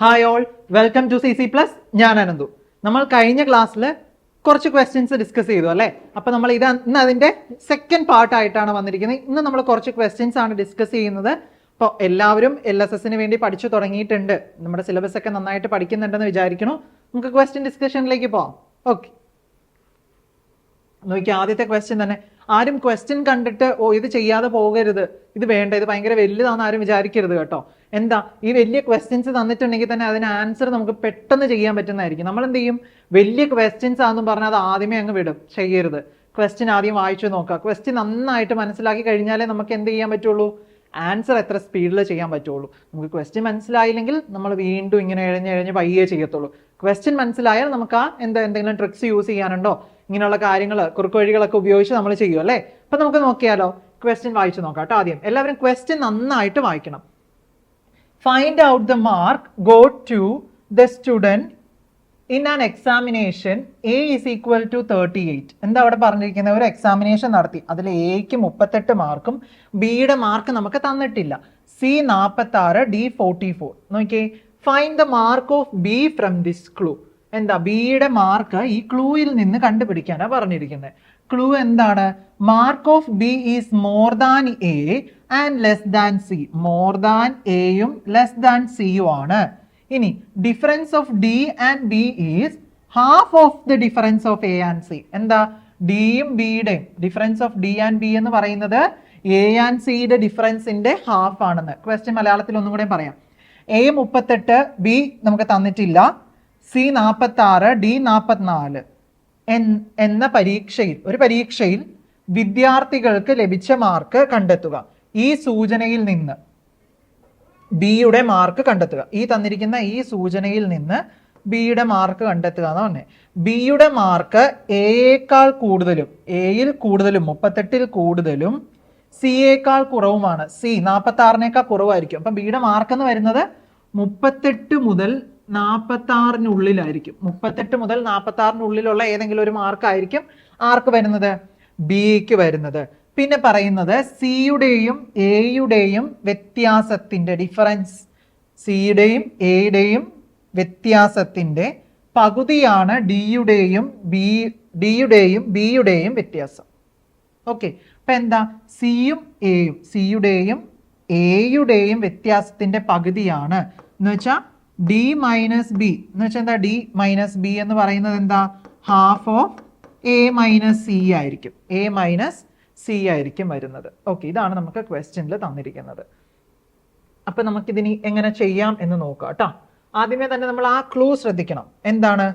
Hi all welcome to C C plus ഞാൻ അനന്തു. നമ്മൾ കഴിഞ്ഞ ക്ലാസ്സിൽ കുറച്ച് ക്വസ്റ്റ്യൻസ് ഡിസ്കസ് ചെയ്തു അല്ലേ? അപ്പോൾ നമ്മൾ ഇത് ഇന്ന് അതിന്റെ സെക്കൻഡ് പാർട്ടായിട്ടാണ് വന്നിരിക്കുന്നത്. ഇന്ന് നമ്മൾ കുറച്ച് ക്വസ്റ്റ്യൻസ് ആണ് ഡിസ്കസ് ചെയ്യുന്നത്. അപ്പോൾ എല്ലാവരും എൽ എസ് എസിന് വേണ്ടി പഠിച്ചു തുടങ്ങിയിട്ടുണ്ട്. നമ്മുടെ സിലബസ് ഒക്കെ നന്നായിട്ട് പഠിക്കുന്നുണ്ടെന്ന് വിചാരിക്കുന്നു നമുക്ക് ക്വസ്റ്റ്യൻ ഡിസ്കഷനിലേക്ക് പോവാം. ഓക്കെ നോക്കി ആദ്യത്തെ ക്വസ്റ്റ്യൻ തന്നെ. ആരും ക്വസ്റ്റ്യൻ കണ്ടിട്ട് ഓ ഇത് ചെയ്യാതെ പോകരുത്. ഇത് വേണ്ട ഇത് ഭയങ്കര വലുതാണെന്ന് ആരും വിചാരിക്കരുത് കേട്ടോ. എന്താ ഈ വലിയ ക്വസ്റ്റ്യൻസ് തന്നിട്ടുണ്ടെങ്കിൽ തന്നെ അതിന് ആൻസർ നമുക്ക് പെട്ടെന്ന് ചെയ്യാൻ പറ്റുന്നതായിരിക്കും. നമ്മൾ എന്ത് ചെയ്യും? വലിയ ക്വസ്റ്റ്യൻസ് ആണെന്ന് പറഞ്ഞാൽ അത് ആദ്യമേ അങ്ങ് വിടും. ചെയ്യരുത്. ക്വസ്റ്റ്യൻ ആദ്യം വായിച്ചു നോക്കുക. ക്വസ്റ്റ്യൻ നന്നായിട്ട് മനസ്സിലാക്കി കഴിഞ്ഞാലേ നമുക്ക് എന്ത് ചെയ്യാൻ പറ്റുള്ളൂ? ആൻസർ എത്ര സ്പീഡിൽ ചെയ്യാൻ പറ്റുള്ളൂ? നമുക്ക് ക്വസ്റ്റ്യൻ മനസ്സിലായില്ലെങ്കിൽ നമ്മൾ വീണ്ടും ഇങ്ങനെ എഴഞ്ഞ് എഴഞ്ഞ് പയ്യേ ചെയ്യത്തുള്ളൂ. ക്വസ്റ്റ്യൻ മനസ്സിലായാൽ നമുക്ക് ആ എന്താ എന്തെങ്കിലും ട്രിക്സ് യൂസ് ചെയ്യാനുണ്ടോ? ഇങ്ങനെയുള്ള കാര്യങ്ങൾ കുറുക്കുവഴികളൊക്കെ ഉപയോഗിച്ച് നമ്മൾ ചെയ്യും അല്ലേ അപ്പൊ നമുക്ക് നോക്കിയാലോ? ക്വസ്റ്റ്യൻ വായിച്ചു നോക്കാം കേട്ടോ ആദ്യം. എല്ലാവരും ക്വസ്റ്റ്യൻ നന്നായിട്ട് വായിക്കണം. Find out the mark go to the student in an examination A is equal to thirty eight എന്താ അവിടെ പറഞ്ഞിരിക്കുന്നത്? ഒരു എക്സാമിനേഷൻ നടത്തി. അതിൽ എക്ക് മുപ്പത്തെട്ട് മാർക്കും ബിയുടെ മാർക്ക് നമുക്ക് തന്നിട്ടില്ല. സി നാൽപ്പത്തി ആറ് ഡി ഫോർട്ടി ഫോർ നോക്കിയേ. Find the mark of B from this clue എന്താ? ബിയുടെ മാർക്ക് ഈ ക്ലൂയിൽ നിന്ന് കണ്ടുപിടിക്കാനാണ് പറഞ്ഞിരിക്കുന്നത് ക്ലൂ എന്താണ്? Mark of B is more than A and less than C more than എയും ലെസ് ദാൻ സിയും ആണ്. ഇനി difference of D and B is half of the difference of A and C എന്താ? ഡിയും ബിയുടെയും difference of D and B എന്ന് പറയുന്നത് A and സിയുടെ ഡിഫറൻസിന്റെ half ആണെന്ന്. ക്വസ്റ്റ്യൻ മലയാളത്തിൽ ഒന്നും കൂടെ പറയാം. എ മുപ്പത്തെട്ട് ബി നമുക്ക് തന്നിട്ടില്ല. സി നാൽപ്പത്തി ആറ് ഡി നാൽപ്പത്തിനാല് എന്ന പരീക്ഷയിൽ ഒരു പരീക്ഷയിൽ വിദ്യാർത്ഥികൾക്ക് ലഭിച്ച മാർക്ക് കണ്ടെത്തുക. ഈ സൂചനയിൽ നിന്ന് ബിയുടെ മാർക്ക് കണ്ടെത്തുക. ഈ തന്നിരിക്കുന്ന ഈ സൂചനയിൽ നിന്ന് ബിയുടെ മാർക്ക് കണ്ടെത്തുക എന്ന് പറഞ്ഞത് ബിയുടെ മാർക്ക് എയേക്കാൾ കൂടുതലും എയിൽ കൂടുതലും മുപ്പത്തെട്ടിൽ കൂടുതലും സിയേക്കാൾ കുറവുമാണ്. സി നാൽപ്പത്തി ആറിനേക്കാൾ കുറവായിരിക്കും. അപ്പം ബിയുടെ മാർക്ക് എന്ന് വരുന്നത് മുപ്പത്തെട്ട് മുതൽ നാൽപ്പത്തി ആറിനുള്ളിലായിരിക്കും മുപ്പത്തെട്ട് മുതൽ നാൽപ്പത്തി ആറിനുള്ളിലുള്ള ഏതെങ്കിലും ഒരു മാർക്കായിരിക്കും ആർക്ക് വരുന്നത്? ബിക്ക് വരുന്നത്. പിന്നെ പറയുന്നത് സിയുടെയും എയുടെയും വ്യത്യാസത്തിന്റെ ഡിഫറൻസ് സിയുടെയും എയുടെയും വ്യത്യാസത്തിന്റെ പകുതിയാണ് ഡിയുടെയും ബി ഡിയുടെയും ബിയുടെയും വ്യത്യാസം. ഓക്കെ. അപ്പൊ എന്താ? സിയും എയും സിയുടെയും എയുടെയും വ്യത്യാസത്തിന്റെ പകുതിയാണ് എന്ന് വെച്ചാൽ ഡി മൈനസ് ബി എന്ന് വെച്ചാൽ എന്താ ഡി മൈനസ് ബി എന്ന് പറയുന്നത് എന്താ? Half of A minus C ആയിരിക്കും. എ മൈനസ് സി ആയിരിക്കും വരുന്നത്. ഓക്കെ ഇതാണ് നമുക്ക് ക്വസ്റ്റ്യനിൽ തന്നിരിക്കുന്നത്. അപ്പം നമുക്കിതിനി എങ്ങനെ ചെയ്യാം എന്ന് നോക്കാം കേട്ടോ ആദ്യമേ തന്നെ നമ്മൾ ആ ക്ലൂ ശ്രദ്ധിക്കണം. എന്താണ്?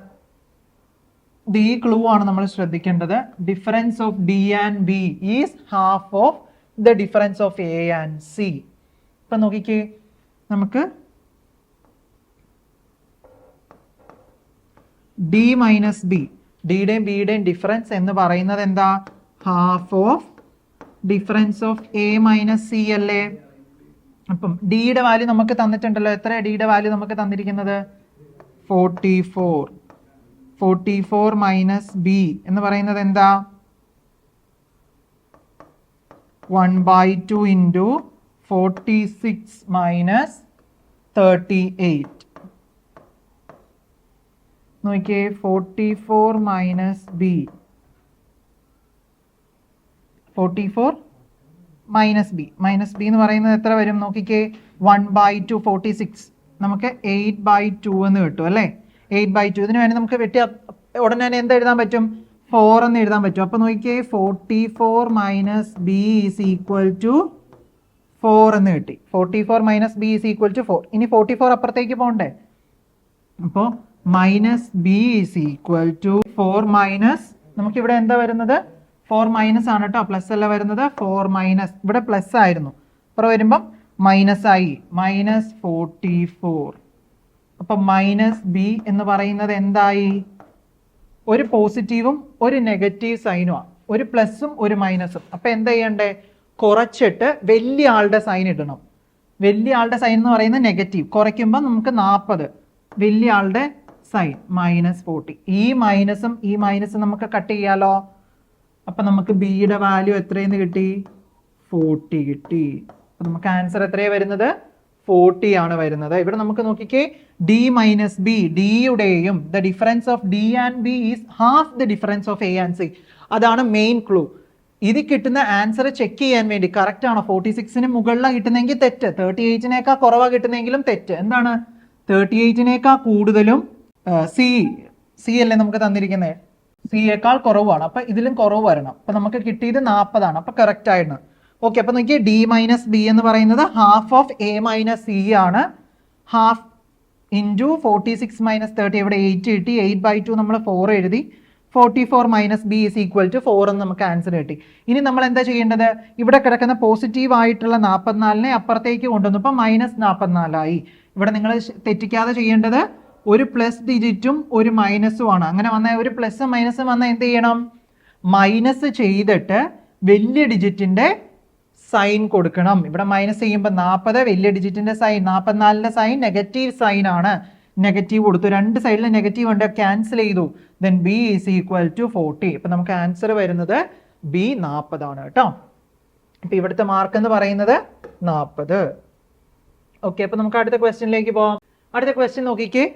ഈ ക്ലൂ ആണ് നമ്മൾ ശ്രദ്ധിക്കേണ്ടത്. Difference of D and B is half of the difference of A and C ഇപ്പം നോക്കിക്കേ. നമുക്ക് ഡി മൈനസ് ബി ഡിയുടെയും ബിയുടെയും ഡിഫറൻസ് എന്ന് പറയുന്നത് എന്താ? Half of difference of A minus C അല്ലേ? അപ്പം ഡിയുടെ വാല്യൂ നമുക്ക് തന്നിട്ടുണ്ടല്ലോ. എത്ര ഡിയുടെ വാല്യൂ നമുക്ക് തന്നിരിക്കുന്നത്? Forty four forty four minus B എന്ന് പറയുന്നത് എന്താ? One by two into forty six minus thirty eight നോക്കിയേ forty four minus B forty four minus B minus B എന്ന് പറയുന്നത് എത്ര വരും? നോക്കിക്കേ one by two forty six നമുക്ക് എയ്റ്റ് ബൈ ടു എന്ന് കിട്ടും അല്ലേ? എയ്റ്റ് ബൈ ടു ഇതിന് വേണ്ടി നമുക്ക് വെട്ടി ഉടനെ തന്നെ എന്ത് എഴുതാൻ പറ്റും? ഫോർ എന്ന് എഴുതാൻ പറ്റും. അപ്പോൾ നോക്കിയേ forty four minus B is equal to four എന്ന് കിട്ടി. Forty four minus B is equal to four ഇനി ഫോർട്ടി ഫോർ അപ്പുറത്തേക്ക് പോകണ്ടേ അപ്പോൾ minus B is equal to four minus നമുക്കിവിടെ എന്താ വരുന്നത്? ഫോർ മൈനസ് ആണ് കേട്ടോ പ്ലസ് അല്ല വരുന്നത്. ഫോർ മൈനസ് ഇവിടെ പ്ലസ് ആയിരുന്നു. അപ്പുറം വരുമ്പം മൈനസ് ആയി. മൈനസ് ഫോർട്ടി ഫോർ അപ്പം മൈനസ് ബി എന്ന് പറയുന്നത് എന്തായി? ഒരു പോസിറ്റീവും ഒരു നെഗറ്റീവ് സൈനുമാണ് ഒരു പ്ലസും ഒരു മൈനസും അപ്പം എന്താ ചെയ്യണ്ടേ? കുറച്ചിട്ട് വലിയ ആളുടെ സൈൻ ഇടണം. വലിയ ആളുടെ സൈൻ എന്ന് പറയുന്നത് നെഗറ്റീവ് കുറയ്ക്കുമ്പോൾ നമുക്ക് നാൽപ്പത് വലിയ ആളുടെ സൈൻ മൈനസ് ഫോർട്ടി ഈ മൈനസും ഈ മൈനസും നമുക്ക് കട്ട് ചെയ്യാലോ? അപ്പൊ നമുക്ക് ബിയുടെ വാല്യൂ എത്രയെന്ന് കിട്ടി? ഫോർട്ടി കിട്ടി. നമുക്ക് ആൻസർ എത്രയാണ് വരുന്നത്? ഫോർട്ടി ആണ് വരുന്നത്. ഇവിടെ നമുക്ക് നോക്കിക്കേ D minus B ഡിയുടെയും the difference of D and B is half the difference of A and C അതാണ് മെയിൻ ക്ലൂ ഇത് കിട്ടുന്ന ആൻസർ ചെക്ക് ചെയ്യാൻ വേണ്ടി കറക്റ്റ് ആണോ? ഫോർട്ടി സിക്സിന് മുകളിലാണ് കിട്ടുന്നെങ്കിൽ തെറ്റ്. തേർട്ടി എയ്റ്റിനേക്കാൾ കുറവാണ് കിട്ടുന്നെങ്കിലും തെറ്റ്. എന്താണ്? തേർട്ടി എയ്റ്റിനേക്കാൾ കൂടുതലും സി സി അല്ലേ നമുക്ക് തന്നിരിക്കുന്നത് സിയേക്കാൾ കുറവാണ്. അപ്പൊ ഇതിലും കുറവ് വരണം. അപ്പൊ നമുക്ക് കിട്ടിയത് നാൽപ്പതാണ് അപ്പൊ കറക്റ്റ് ആയിരുന്നു ഓക്കെ അപ്പൊ നോക്കിയേ ഡി മൈനസ് ബി എന്ന് പറയുന്നത് half of A minus C ആണ്. Half into forty six minus thirty ഇവിടെ എയ്റ്റ് കിട്ടി. എയ്റ്റ് ബൈ ടു നമ്മൾ ഫോർ എഴുതി. Forty four minus B is equal to four എന്ന് നമുക്ക് ആൻസർ കിട്ടി. ഇനി നമ്മൾ എന്താ ചെയ്യേണ്ടത്? ഇവിടെ കിടക്കുന്ന പോസിറ്റീവ് ആയിട്ടുള്ള നാൽപ്പത്തിനാലിനെ അപ്പുറത്തേക്ക് കൊണ്ടുവന്നു. ഇപ്പം മൈനസ് നാൽപ്പത്തിനാലായി ഇവിടെ നിങ്ങൾ തെറ്റിക്കാതെ ചെയ്യേണ്ടത് ഒരു പ്ലസ് ഡിജിറ്റും ഒരു മൈനസും ആണ്. അങ്ങനെ വന്ന ഒരു പ്ലസും മൈനസും വന്നാൽ എന്ത് ചെയ്യണം? മൈനസ് ചെയ്തിട്ട് വലിയ ഡിജിറ്റിന്റെ സൈൻ കൊടുക്കണം. ഇവിടെ മൈനസ് ചെയ്യുമ്പോൾ നാൽപ്പത് വലിയ ഡിജിറ്റിന്റെ സൈൻ നാൽപ്പത്തിനാലിന്റെ സൈൻ നെഗറ്റീവ് സൈൻ ആണ്. നെഗറ്റീവ് കൊടുത്തു. രണ്ട് സൈഡിൽ നെഗറ്റീവ് ഉണ്ട്. ക്യാൻസൽ ചെയ്തു. Then B is equal to forty ഇപ്പം നമുക്ക് ആൻസർ വരുന്നത് ബി നാൽപ്പതാണ് കേട്ടോ. ഇപ്പം ഇവിടുത്തെ മാർക്ക് എന്ന് പറയുന്നത് നാൽപ്പത് ഓക്കെ അപ്പം നമുക്ക് അടുത്ത ക്വസ്റ്റ്യനിലേക്ക് പോവാം. അടുത്ത ക്വസ്റ്റ്യൻ നോക്കിക്കേ.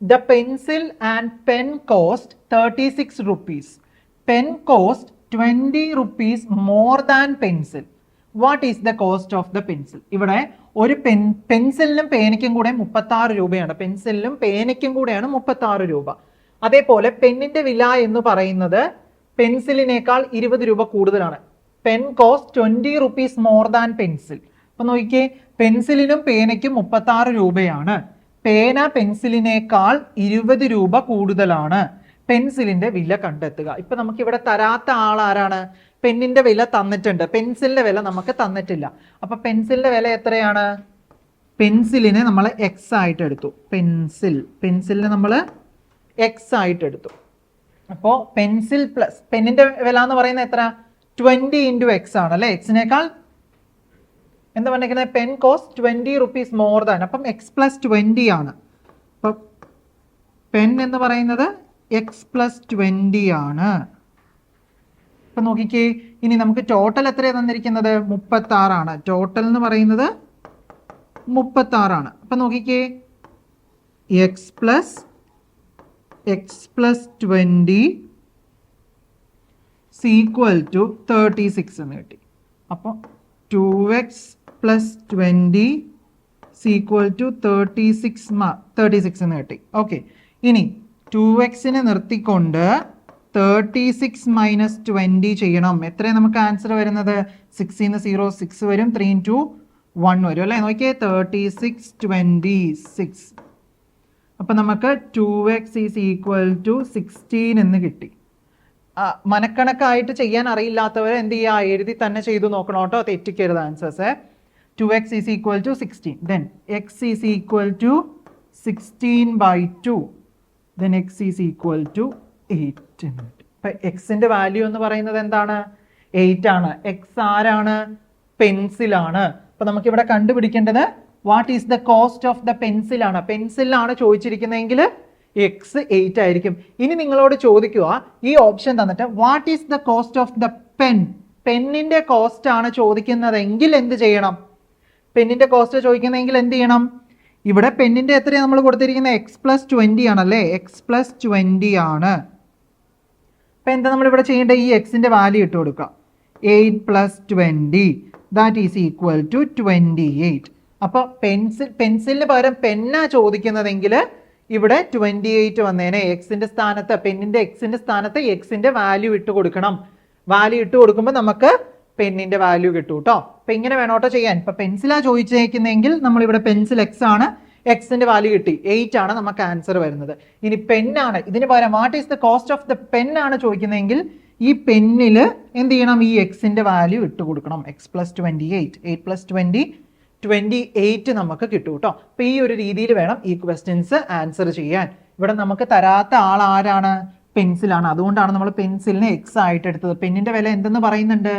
The pencil and pen cost thirty six rupees pen cost twenty rupees more than pencil what is the cost of the pencil ഇവിടെ ഒരു പെൻ പെൻസിലിനും പേനയ്ക്കും കൂടെ മുപ്പത്തി ആറ് രൂപയാണ്. പെൻസിലിനും പേനയ്ക്കും കൂടെയാണ് മുപ്പത്തി ആറ് രൂപ. അതേപോലെ പെന്നിന്റെ വില എന്ന് പറയുന്നത് പെൻസിലിനേക്കാൾ ഇരുപത് രൂപ കൂടുതലാണ്. Pen cost twenty rupees more than pencil അപ്പൊ നോക്കിക്കേ പെൻസിലിനും പേനയ്ക്കും മുപ്പത്തി ആറ് രൂപയാണ്. പേന പെൻസിലിനേക്കാൾ ഇരുപത് രൂപ കൂടുതലാണ്. പെൻസിലിന്റെ വില കണ്ടെത്തുക. ഇപ്പൊ നമുക്ക് ഇവിടെ തരാത്ത ആൾ ആരാണ്? പെന്നിന്റെ വില തന്നിട്ടുണ്ട്. പെൻസിലിന്റെ വില നമുക്ക് തന്നിട്ടില്ല. അപ്പൊ പെൻസിലിന്റെ വില എത്രയാണ്? പെൻസിലിനെ നമ്മൾ എക്സ് ആയിട്ട് എടുത്തു. പെൻസിൽ. പെൻസിലിനെ നമ്മൾ എക്സ് ആയിട്ട് എടുത്തു. അപ്പോൾ പെൻസിൽ പ്ലസ് പെന്നിന്റെ വില എന്ന് പറയുന്നത് എത്ര? ട്വന്റി ഇന്റു എക്സ് ആണ് അല്ലേ? എക്സിനേക്കാൾ എന്താ പറഞ്ഞിരിക്കുന്നത് pen cost twenty rupees more than അപ്പം എക്സ് പ്ലസ് ട്വന്റി ആണ്. അപ്പം പെൻ എന്ന് പറയുന്നത് എക്സ് പ്ലസ് ട്വന്റി ആണ്. അപ്പം നോക്കിക്കേ ഇനി നമുക്ക് ടോട്ടൽ എത്രയാണ് തന്നിരിക്കുന്നത്? മുപ്പത്താറാണ് ടോട്ടൽ എന്ന് പറയുന്നത് മുപ്പത്താറാണ് അപ്പം നോക്കിക്കേ X plus X plus twenty is equal to thirty six എന്ന് കിട്ടി. അപ്പോൾ two X plus twenty is equal to thirty six മാ തേർട്ടി സിക്സ് എന്ന് കിട്ടി. ഓക്കെ ഇനി ടു എക്സിനെ നിർത്തിക്കൊണ്ട് തേർട്ടി സിക്സ് മൈനസ് ട്വന്റി ചെയ്യണം. എത്രയാണ് നമുക്ക് ആൻസർ വരുന്നത്? സിക്സിന്ന് സീറോ സിക്സ് വരും ത്രീ ടു വൺ വരും അല്ലേ? നോക്കിയേ തേർട്ടി സിക്സ് ട്വന്റി സിക്സ് അപ്പം നമുക്ക് two X is equal to sixteen എന്ന് കിട്ടി. മനക്കണക്കായിട്ട് ചെയ്യാൻ അറിയില്ലാത്തവർ എന്ത് ചെയ്യുക? എഴുതി തന്നെ ചെയ്തു നോക്കണം കേട്ടോ. തെറ്റിക്കരുത് answers two X is equal to sixteen then X is equal to sixteen by two then X is equal to eight ഇപ്പം എക്സിന്റെ വാല്യൂ എന്ന് പറയുന്നത് എന്താണ്? എയ്റ്റ് ആണ്. എക്സ് ആരാണ്? പെൻസിലാണ് അപ്പം നമുക്ക് ഇവിടെ കണ്ടുപിടിക്കേണ്ടത് what is the cost of the പെൻസിലാണ് പെൻസിലാണ് ചോദിച്ചിരിക്കുന്നതെങ്കിൽ എക്സ് എയ്റ്റ് ആയിരിക്കും. ഇനി നിങ്ങളോട് ചോദിക്കുക ഈ ഓപ്ഷൻ തന്നിട്ട് what is the cost of the pen പെന്നിന്റെ cost ആണ് ചോദിക്കുന്നതെങ്കിൽ എന്ത് ചെയ്യണം? പെന്നിന്റെ കോസ്റ്റ് ചോദിക്കുന്നതെങ്കിൽ എന്ത് ചെയ്യണം? ഇവിടെ പെന്നിന്റെ എത്രയാണ് നമ്മൾ കൊടുത്തിരിക്കുന്നത് എക്സ് പ്ലസ് ട്വന്റി ആണല്ലേ? എക്സ് പ്ലസ് ട്വന്റി ആണ്. അപ്പൊ എന്താ നമ്മൾ ഇവിടെ ചെയ്യേണ്ടത്? ഈ എക്സിന്റെ വാല്യൂ ഇട്ട് കൊടുക്കുക eight plus twenty that is equal to twenty eight അപ്പൊ പെൻസിൽ പെൻസിലിന് പകരം പെന്നാ ചോദിക്കുന്നതെങ്കിൽ ഇവിടെ ട്വന്റി എയ്റ്റ് വന്നേനെ എക്സിന്റെ സ്ഥാനത്ത് പെന്നിന്റെ എക്സിന്റെ സ്ഥാനത്ത് എക്സിന്റെ വാല്യൂ ഇട്ട് കൊടുക്കണം. വാല്യൂ ഇട്ട് കൊടുക്കുമ്പോൾ നമുക്ക് പെന്നിന്റെ വാല്യൂ കിട്ടും കേട്ടോ അപ്പൊ ഇങ്ങനെ വേണോട്ടോ ചെയ്യാൻ. ഇപ്പൊ പെൻസിലാ ചോദിച്ചേക്കുന്നെങ്കിൽ നമ്മൾ ഇവിടെ പെൻസിൽ എക്സ് ആണ്. എക്സിന്റെ വാല്യൂ കിട്ടി. എയ്റ്റ് ആണ് നമുക്ക് ആൻസർ വരുന്നത്. ഇനി പെന്നാണ് ഇതിന് പകരം what is the cost of the pen ആണ് ചോദിക്കുന്നതെങ്കിൽ ഈ പെന്നിൽ എന്ത് ചെയ്യണം? ഈ എക്സിന്റെ വാല്യൂ ഇട്ട് കൊടുക്കണം. X plus twenty eight eight plus twenty twenty eight നമുക്ക് കിട്ടും കേട്ടോ അപ്പൊ ഈ ഒരു രീതിയിൽ വേണം ഈ ക്വസ്റ്റ്യൻസ് ആൻസർ ചെയ്യാൻ. ഇവിടെ നമുക്ക് തരാത്ത ആൾ ആരാണ്? പെൻസിലാണ് അതുകൊണ്ടാണ് നമ്മൾ പെൻസിലിനെ എക്സ് ആയിട്ട് എടുത്തത്. പെന്നിന്റെ വില എന്തെന്ന് പറയുന്നുണ്ട്?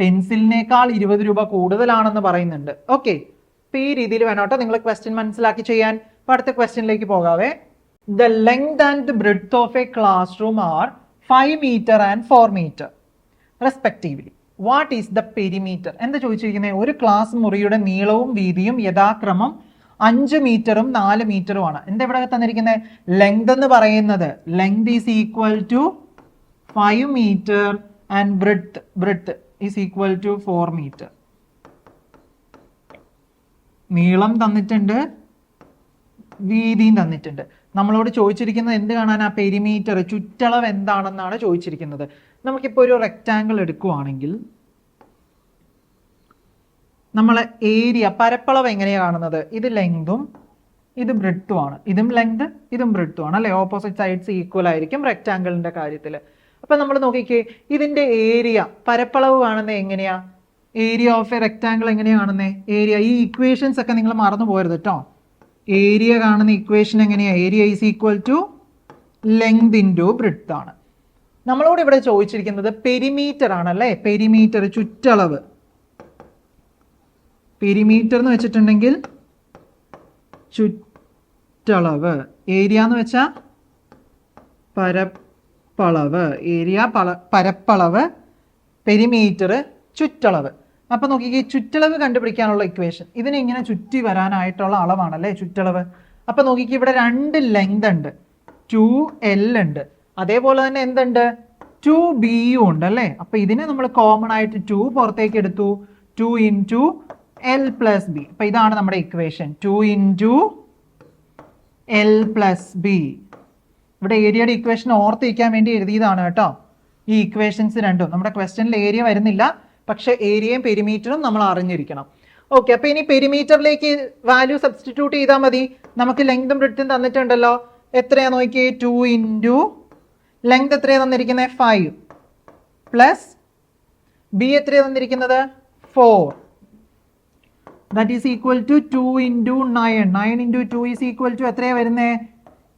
പെൻസിലിനേക്കാൾ ഇരുപത് രൂപ കൂടുതലാണെന്ന് പറയുന്നുണ്ട്. ഓക്കെ ഇപ്പൊ ഈ രീതിയിൽ വേണം കേട്ടോ നിങ്ങൾ ക്വസ്റ്റ്യൻ മനസ്സിലാക്കി ചെയ്യാൻ. അടുത്ത ക്വസ്റ്റ്യനിലേക്ക് പോകാവേ. The length and breadth of a classroom are five metre and four metre respectively what is the perimeter എന്താ ചോദിച്ചിരിക്കുന്നത് ഒരു ക്ലാസ് മുറിയുടെ നീളവും വീതിയും യഥാക്രമം അഞ്ച് മീറ്ററും നാല് മീറ്ററുമാണ് എന്താ ഇവിടെ തന്നിരിക്കുന്നത് ലെങ്ത് എന്ന് പറയുന്നത് length is equal to five metre and breadth breadth is equal to four metre നീളം തന്നിട്ടുണ്ട് വീതിയും തന്നിട്ടുണ്ട്. നമ്മളോട് ചോദിച്ചിരിക്കുന്നത് എന്ത് കാണാൻ ആ പെരിമീറ്റർ ചുറ്റളവ് എന്താണെന്നാണ് ചോദിച്ചിരിക്കുന്നത്. നമുക്കിപ്പോൾ ഒരു റെക്റ്റാങ്കിൾ എടുക്കുവാണെങ്കിൽ നമ്മളെ ഏരിയ പരപ്പളവ് എങ്ങനെയാണ് കാണുന്നത്? ഇത് ലെങ്തും ഇത് ബ്രിഡ്ത്തുമാണ് ഇതും ലെങ്ത് ഇതും ബ്രിഡ്ത്തുമാണ് അല്ലെ? ഓപ്പോസിറ്റ് സൈഡ്സ് ഈക്വൽ ആയിരിക്കും റെക്റ്റാങ്കിളിന്റെ കാര്യത്തിൽ അപ്പൊ നമ്മൾ നോക്കിക്കേ ഇതിന്റെ ഏരിയ പരപ്പളവ് കാണുന്നത് എങ്ങനെയാ? ഏരിയ ഓഫ് എ റെക്റ്റാങ്കിൾ എങ്ങനെയാ കാണുന്നത് ഏരിയ ഈ ഇക്വേഷൻസ് ഒക്കെ നിങ്ങൾ മറന്നു പോയത് കേട്ടോ ഏരിയ കാണുന്ന ഇക്വേഷൻ എങ്ങനെയാ? Area is equal to length into breadth ആണ്. നമ്മളോട് ഇവിടെ ചോദിച്ചിരിക്കുന്നത് പെരിമീറ്റർ ആണല്ലേ പെരിമീറ്റർ ചുറ്റളവ്. പെരിമീറ്റർ എന്ന് വെച്ചിട്ടുണ്ടെങ്കിൽ ചുറ്റളവ്. ഏരിയ എന്ന് വെച്ചാൽ പരപ്പളവ് ഏരിയ പള പരപ്പളവ് പെരിമീറ്റർ ചുറ്റളവ്. അപ്പോൾ നോക്കിക്കേ ചുറ്റളവ് കണ്ടുപിടിക്കാനുള്ള ഇക്വേഷൻ ഇതിനിങ്ങനെ ചുറ്റി വരാനായിട്ടുള്ള അളവാണല്ലേ ചുറ്റളവ്? അപ്പോൾ നോക്കിക്കേ ഇവിടെ രണ്ട് ലെങ്ത് ഉണ്ട്. ടു എൽ ഉണ്ട്. അതേപോലെ തന്നെ എന്തുണ്ട്? ടു ബി യു ഉണ്ട് അല്ലേ? അപ്പോൾ ഇതിനെ നമ്മൾ കോമൺ ആയിട്ട് ടു പുറത്തേക്ക് എടുത്തു. Two in two L plus B അപ്പം ഇതാണ് നമ്മുടെ equation two in two L plus B ഇവിടെ ഏരിയയുടെ ഇക്വേഷൻ ഓർത്തിരിക്കാൻ വേണ്ടി എഴുതിയതാണ് കേട്ടോ. ഈ ഇക്വേഷൻസ് രണ്ടും. നമ്മുടെ ക്വസ്റ്റനിൽ ഏരിയ വരുന്നില്ല. പക്ഷെ ഏരിയയും പെരിമീറ്ററും നമ്മൾ അറിഞ്ഞിരിക്കണം. ഓക്കെ അപ്പൊ ഇനി പെരിമീറ്ററിലേക്ക് വാല്യൂ സബ്സ്റ്റിറ്റ്യൂട്ട് ചെയ്താൽ മതി. നമുക്ക് ലെങ്തും ബ്രിഡ്ത്തും തന്നിട്ടുണ്ടല്ലോ. എത്രയാ നോക്കി ടു ഇന്റു ലെങ്ത് എത്രയാ തന്നിരിക്കുന്നത്? ഫൈവ് പ്ലസ് ബി എത്രയാ തന്നിരിക്കുന്നത്? Four that is equal to two into nine nine into two is equal to എത്രയാ വരുന്നത്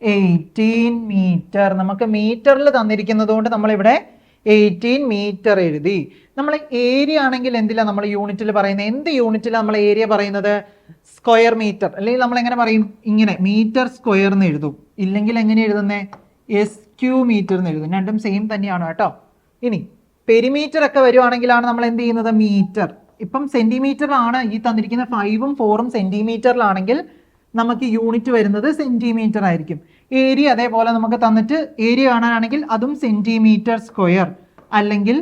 എയ്റ്റീൻ മീറ്റർ. നമുക്ക് മീറ്ററിൽ തന്നിരിക്കുന്നത് കൊണ്ട് നമ്മളിവിടെ എയ്റ്റീൻ മീറ്റർ എഴുതി. നമ്മൾ ഏരിയ ആണെങ്കിൽ എന്തില്ല നമ്മൾ യൂണിറ്റിൽ പറയുന്നത്? എന്ത് യൂണിറ്റിലാണ് നമ്മൾ ഏരിയ പറയുന്നത്? Square metre. അല്ലെങ്കിൽ നമ്മൾ എങ്ങനെ പറയും? ഇങ്ങനെ മീറ്റർ സ്ക്വയർ എന്ന് എഴുതും. ഇല്ലെങ്കിൽ എങ്ങനെ എഴുതുന്നേ? എസ് ക്യൂ മീറ്റർ എന്ന് എഴുതും. രണ്ടും സെയിം തന്നെയാണ് കേട്ടോ. ഇനി പെരിമീറ്റർ ഒക്കെ വരുവാണെങ്കിലാണ് നമ്മൾ എന്ത് ചെയ്യുന്നത്? മീറ്റർ. ഇപ്പം സെന്റിമീറ്ററിലാണ് ഈ തന്നിരിക്കുന്ന ഫൈവും ഫോറും സെന്റിമീറ്ററിലാണെങ്കിൽ നമുക്ക് യൂണിറ്റ് വരുന്നത് സെന്റിമീറ്റർ ആയിരിക്കും. ഏരിയ അതേപോലെ നമുക്ക് തന്നിട്ട് ഏരിയ കാണാനാണെങ്കിൽ അതും സെന്റിമീറ്റർ സ്ക്വയർ അല്ലെങ്കിൽ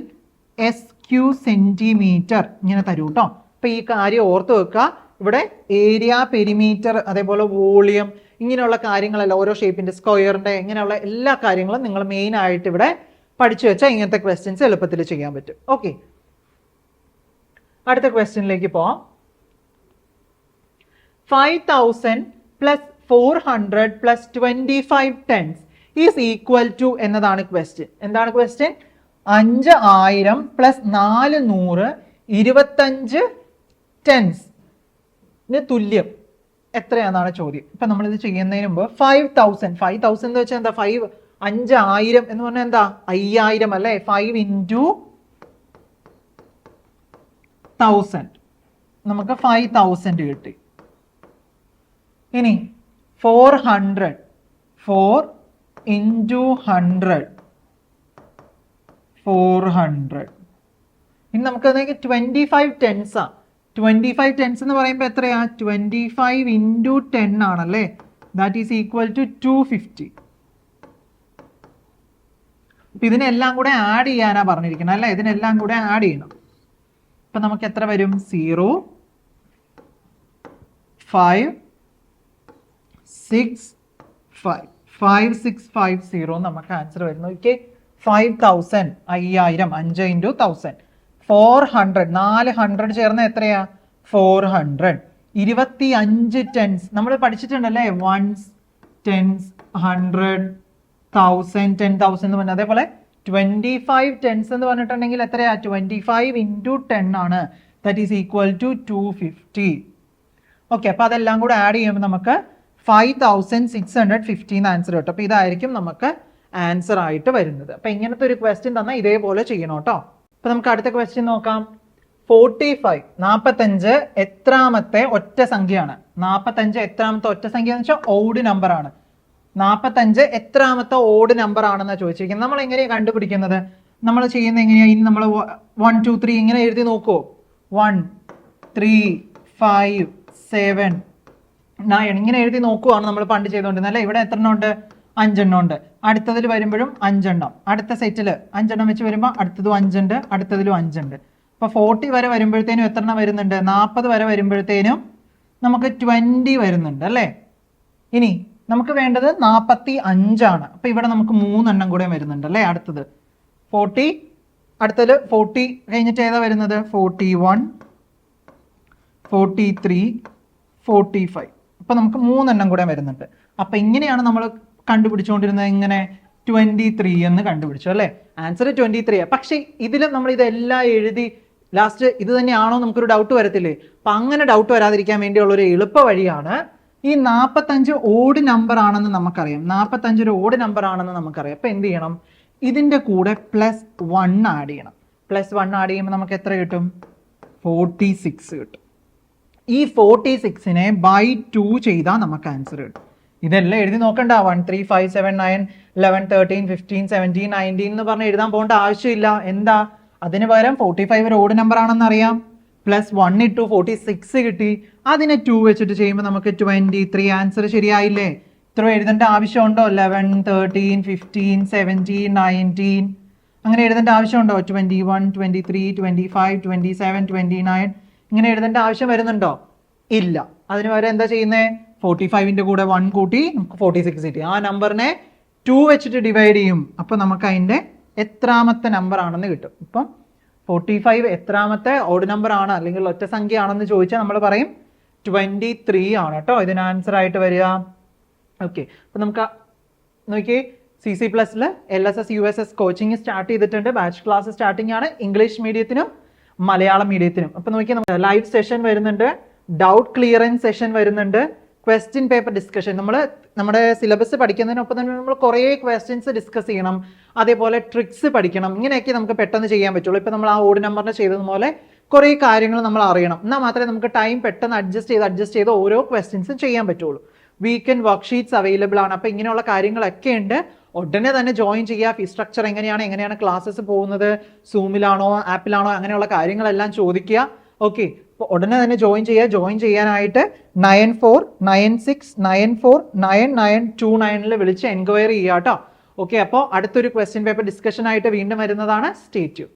എസ് ക്യു സെന്റിമീറ്റർ ഇങ്ങനെ തരൂ കേട്ടോ അപ്പോൾ ഈ കാര്യം ഓർത്ത് വെക്കുക. ഇവിടെ ഏരിയ പെരിമീറ്റർ അതേപോലെ വോളിയം ഇങ്ങനെയുള്ള കാര്യങ്ങളെല്ലാം ഓരോ ഷേപ്പിന്റെ സ്ക്വയറിന്റെ ഇങ്ങനെയുള്ള എല്ലാ കാര്യങ്ങളും നിങ്ങൾ മെയിൻ ആയിട്ട് ഇവിടെ പഠിച്ചു വെച്ചാൽ ഇങ്ങനത്തെ ക്വസ്റ്റ്യൻസ് എളുപ്പത്തിൽ ചെയ്യാൻ പറ്റും. ഓക്കെ അടുത്ത ക്വസ്റ്റ്യനിലേക്ക് പോവാം. Five thousand plus four hundred plus twenty five tens is equal to എന്നതാണ് ക്വസ്റ്റ്യൻ എന്താണ് ക്വസ്റ്റ്യൻ അഞ്ച് ആയിരം പ്ലസ് നാല് നൂറ് ഇരുപത്തഞ്ച് ടെൻസ് തുല്യം. എത്രയാണെന്നാണ് ചോദ്യം. ഇപ്പൊ നമ്മൾ ഇത് ചെയ്യുന്നതിന് മുമ്പ് ഫൈവ് തൗസൻഡ് ഫൈവ് തൗസൻഡ് എന്ന് വെച്ചാൽ എന്താ? ഫൈവ് അഞ്ചായിരം എന്ന് പറഞ്ഞാൽ എന്താ? അയ്യായിരം അല്ലേ? ഫൈവ് ഇന്റു തൗസൻഡ് നമുക്ക് ഫൈവ് തൗസൻഡ് കിട്ടി. ഇനി four hundred four into hundred four hundred ഇനി നമുക്ക് ട്വന്റി ഫൈവ് ടെൻസാണ് ട്വന്റി ഫൈവ് ടെൻസ് എന്ന് പറയുമ്പോൾ എത്രയാണ് ട്വന്റി ഫൈവ് ഇന്റു ടെൻ ആണല്ലേ? That is equal to two fifty അപ്പം ഇതിനെല്ലാം കൂടെ ആഡ് ചെയ്യാനാണ് പറഞ്ഞിരിക്കുന്നത് അല്ലേ? ഇതിനെല്ലാം കൂടെ ആഡ് ചെയ്യണം. അപ്പം നമുക്ക് എത്ര വരും? Zero five six five five six five zero നമുക്ക് ആൻസർ വരുന്നു. ഓക്കെ ഫൈവ് തൗസൻഡ് അയ്യായിരം അഞ്ച് ഇന്റു തൗസൻഡ് ഫോർ ഹൺഡ്രഡ് നാല് ഹൺഡ്രഡ് ചേർന്ന് എത്രയാ? ഫോർ ഹൺഡ്രഡ് ഇരുപത്തി അഞ്ച് ടെൻസ് നമ്മൾ പഠിച്ചിട്ടുണ്ടല്ലേ? Ones tens hundred thousand ten thousand എന്ന് പറഞ്ഞാൽ അതേപോലെ ട്വന്റി ഫൈവ് ടെൻസ് എന്ന് പറഞ്ഞിട്ടുണ്ടെങ്കിൽ എത്രയാ? ട്വന്റി ഫൈവ് ഇന്റു ടെൻ ആണ്. That is equal to two fifty okay അപ്പോൾ അതെല്ലാം കൂടെ ആഡ് ചെയ്യുമ്പോൾ നമുക്ക് five thousand six hundred fifteen answer കേട്ടോ. അപ്പോൾ ഇതായിരിക്കും നമുക്ക് ആൻസർ ആയിട്ട് വരുന്നത്. അപ്പോൾ ഇങ്ങനത്തെ ഒരു ക്വസ്റ്റ്യൻ തന്നാൽ ഇതേപോലെ ചെയ്യണം കേട്ടോ. അപ്പോൾ നമുക്ക് അടുത്ത ക്വസ്റ്റ്യൻ നോക്കാം. ഫോർട്ടി ഫൈവ് നാൽപ്പത്തഞ്ച് എത്രാമത്തെ ഒറ്റ സംഖ്യയാണ്. നാൽപ്പത്തഞ്ച് എത്രാമത്തെ ഒറ്റ സംഖ്യ എന്ന് വെച്ചാൽ ഓഡ് നമ്പർ ആണ്. നാൽപ്പത്തഞ്ച് എത്രാമത്തെ ഓഡ് നമ്പർ ആണെന്ന് ചോദിച്ചിരിക്കുന്നത്. നമ്മൾ എങ്ങനെയാണ് കണ്ടുപിടിക്കുന്നത്? നമ്മൾ ചെയ്യുന്ന എങ്ങനെയാണ് ഇനി നമ്മൾ വൺ ടു ത്രീ ഇങ്ങനെ എഴുതി നോക്കുമോ വൺ ത്രീ ഫൈവ് സെവൻ ഇങ്ങനെ എഴുതി നോക്കുവാണ് നമ്മൾ പണ്ട് ചെയ്തുകൊണ്ടിരുന്നത്. അല്ലേ? ഇവിടെ എത്ര എണ്ണം അഞ്ചെണ്ണം ഉണ്ട്. അടുത്തതിൽ വരുമ്പോഴും അഞ്ചെണ്ണം. അടുത്ത സെറ്റിൽ അഞ്ചെണ്ണം വെച്ച് വരുമ്പോൾ അടുത്തതും അഞ്ചുണ്ട് അടുത്തതിലും അഞ്ചുണ്ട്. അപ്പോൾ ഫോർട്ടി വരെ വരുമ്പോഴത്തേനും എത്ര എണ്ണം വരുന്നുണ്ട്? നാൽപ്പത് വരെ വരുമ്പോഴത്തേനും നമുക്ക് ട്വന്റി വരുന്നുണ്ട്. അല്ലേ? ഇനി നമുക്ക് വേണ്ടത് നാൽപ്പത്തി അഞ്ചാണ് അപ്പോൾ ഇവിടെ നമുക്ക് മൂന്നെണ്ണം കൂടെ വരുന്നുണ്ട്. അല്ലേ? അടുത്തത് ഫോർട്ടി അടുത്തത് ഫോർട്ടി കഴിഞ്ഞിട്ട് ഏതാ വരുന്നത്? Forty one forty three forty five അപ്പൊ നമുക്ക് മൂന്നെണ്ണം കൂടെ വരുന്നുണ്ട്. അപ്പൊ ഇങ്ങനെയാണ് നമ്മൾ കണ്ടുപിടിച്ചുകൊണ്ടിരുന്നത് ഇങ്ങനെ ട്വന്റി ത്രീ എന്ന് കണ്ടുപിടിച്ചു അല്ലേ? ആൻസർ ട്വന്റി ത്രീ പക്ഷേ ഇതിലും നമ്മൾ ഇതെല്ലാം എഴുതി ലാസ്റ്റ് ഇത് തന്നെയാണോ നമുക്കൊരു ഡൗട്ട് വരത്തില്ലേ? അപ്പൊ അങ്ങനെ ഡൗട്ട് വരാതിരിക്കാൻ വേണ്ടിയുള്ള ഒരു എളുപ്പ വഴിയാണ് ഈ നാൽപ്പത്തഞ്ച് ഓട് നമ്പർ ആണെന്ന് നമുക്കറിയാം. നാൽപ്പത്തഞ്ച് ഒരു ഓട് നമ്പർ ആണെന്ന് നമുക്കറിയാം. അപ്പൊ എന്ത് ചെയ്യണം? ഇതിന്റെ കൂടെ പ്ലസ് വൺ ആഡ് ചെയ്യണം. പ്ലസ് വൺ ആഡ് ചെയ്യുമ്പോൾ നമുക്ക് എത്ര കിട്ടും? ഫോർട്ടി സിക്സ് കിട്ടും. ഈ ഫോർട്ടി സിക്സിനെ ബൈ ടു ചെയ്താൽ നമുക്ക് ആൻസർ കിട്ടും. ഇതെല്ലാം എഴുതി നോക്കണ്ട. One three five seven nine eleven thirteen fifteen seventeen nineteen എന്ന് പറഞ്ഞ് എഴുതാൻ പോകേണ്ട ആവശ്യമില്ല. എന്താ? അതിന് പകരം ഫോർട്ടി ഫൈവ് ഓഡ് നമ്പർ ആണെന്ന് അറിയാം. പ്ലസ് വൺ ഇട്ടു ഫോർട്ടി സിക്സ് കിട്ടി. അതിനെ ടു വെച്ചിട്ട് ചെയ്യുമ്പോൾ നമുക്ക് ട്വന്റി ത്രീ ആൻസർ ശരിയായില്ലേ? ഇത്ര എഴുതേണ്ട ആവശ്യമുണ്ടോ? Eleven thirteen fifteen seventeen nineteen അങ്ങനെ എഴുതേണ്ട ആവശ്യമുണ്ടോ? Twenty one twenty three twenty five twenty seven twenty nine ഇങ്ങനെ എഴുതേണ്ട ആവശ്യം വരുന്നുണ്ടോ? ഇല്ല. അതിന് പകരം എന്താ ചെയ്യുന്നത് ഫോർട്ടി ഫൈവിന്റെ കൂടെ വൺ കൂട്ടി നമുക്ക് ഫോർട്ടി സിക്സ് കിട്ടി ആ നമ്പറിനെ ടു വെച്ചിട്ട് ഡിവൈഡ് ചെയ്യും. അപ്പോൾ നമുക്ക് അതിന്റെ എത്രാമത്തെ നമ്പർ ആണെന്ന് കിട്ടും. ഇപ്പം ഫോർട്ടി ഫൈവ് എത്രാമത്തെ ഓഡ് നമ്പർ ആണ് അല്ലെങ്കിൽ ഒറ്റ സംഖ്യ ആണെന്ന് ചോദിച്ചാൽ നമ്മൾ പറയും ട്വന്റി ത്രീ ആണ് കേട്ടോ. ഇതിന് ആൻസർ ആയിട്ട് വരിക. ഓക്കെ അപ്പം നമുക്ക് നോക്കിയേ. C C പ്ലസ്സിൽ L S S U S S coaching start ചെയ്തിട്ടുണ്ട്. ബാച്ച് ക്ലാസ് സ്റ്റാർട്ടിംഗ് ആണ്. ഇംഗ്ലീഷ് മീഡിയത്തിനും മലയാളം മീഡിയത്തിനും. അപ്പം നോക്കിയാൽ ലൈവ് സെഷൻ വരുന്നുണ്ട് ഡൗട്ട് ക്ലിയറൻസ് സെഷൻ വരുന്നുണ്ട് ക്വസ്റ്റ്യൻ പേപ്പർ ഡിസ്കഷൻ നമ്മൾ നമ്മുടെ സിലബസ് പഠിക്കുന്നതിനൊപ്പം തന്നെ നമ്മൾ കുറേ ക്വസ്റ്റ്യൻസ് ഡിസ്കസ് ചെയ്യണം അതേപോലെ ട്രിക്സ് പഠിക്കണം ഇങ്ങനെയൊക്കെ നമുക്ക് പെട്ടെന്ന് ചെയ്യാൻ പറ്റുള്ളൂ. ഇപ്പം നമ്മൾ ആ ഓഡ് നമ്പറിന് ചെയ്തതുപോലെ കുറേ കാര്യങ്ങൾ നമ്മൾ അറിയണം. എന്നാൽ മാത്രമേ നമുക്ക് ടൈം പെട്ടെന്ന് അഡ്ജസ്റ്റ് ചെയ്ത് അഡ്ജസ്റ്റ് ചെയ്ത് ഓരോ ക്വസ്റ്റ്യൻസും ചെയ്യാൻ പറ്റുള്ളൂ. വീക്കെൻഡ് വർക്ക്ഷീറ്റ്സ് അവൈലബിൾ ആണ്. അപ്പോൾ ഇങ്ങനെയുള്ള കാര്യങ്ങളൊക്കെ ഉണ്ട്. ഉടനെ തന്നെ ജോയിൻ ചെയ്യുക. ഫീസ് സ്ട്രക്ചർ എങ്ങനെയാണ് എങ്ങനെയാണ് ക്ലാസ്സസ് പോകുന്നത് സൂമിലാണോ ആപ്പിലാണോ അങ്ങനെയുള്ള കാര്യങ്ങളെല്ലാം ചോദിക്കുക. ഓക്കെ അപ്പോൾ ഉടനെ തന്നെ ജോയിൻ ചെയ്യുക. ജോയിൻ ചെയ്യാനായിട്ട് nine four nine six nine four nine nine two നയനിൽ വിളിച്ച് എൻക്വയറി ചെയ്യുക കേട്ടോ ഓക്കെ അപ്പോൾ അടുത്തൊരു ക്വസ്റ്റ്യൻ പേപ്പർ ഡിസ്കഷൻ ആയിട്ട് വീണ്ടും വരുന്നതാണ്. സ്റ്റേറ്റ്യൂ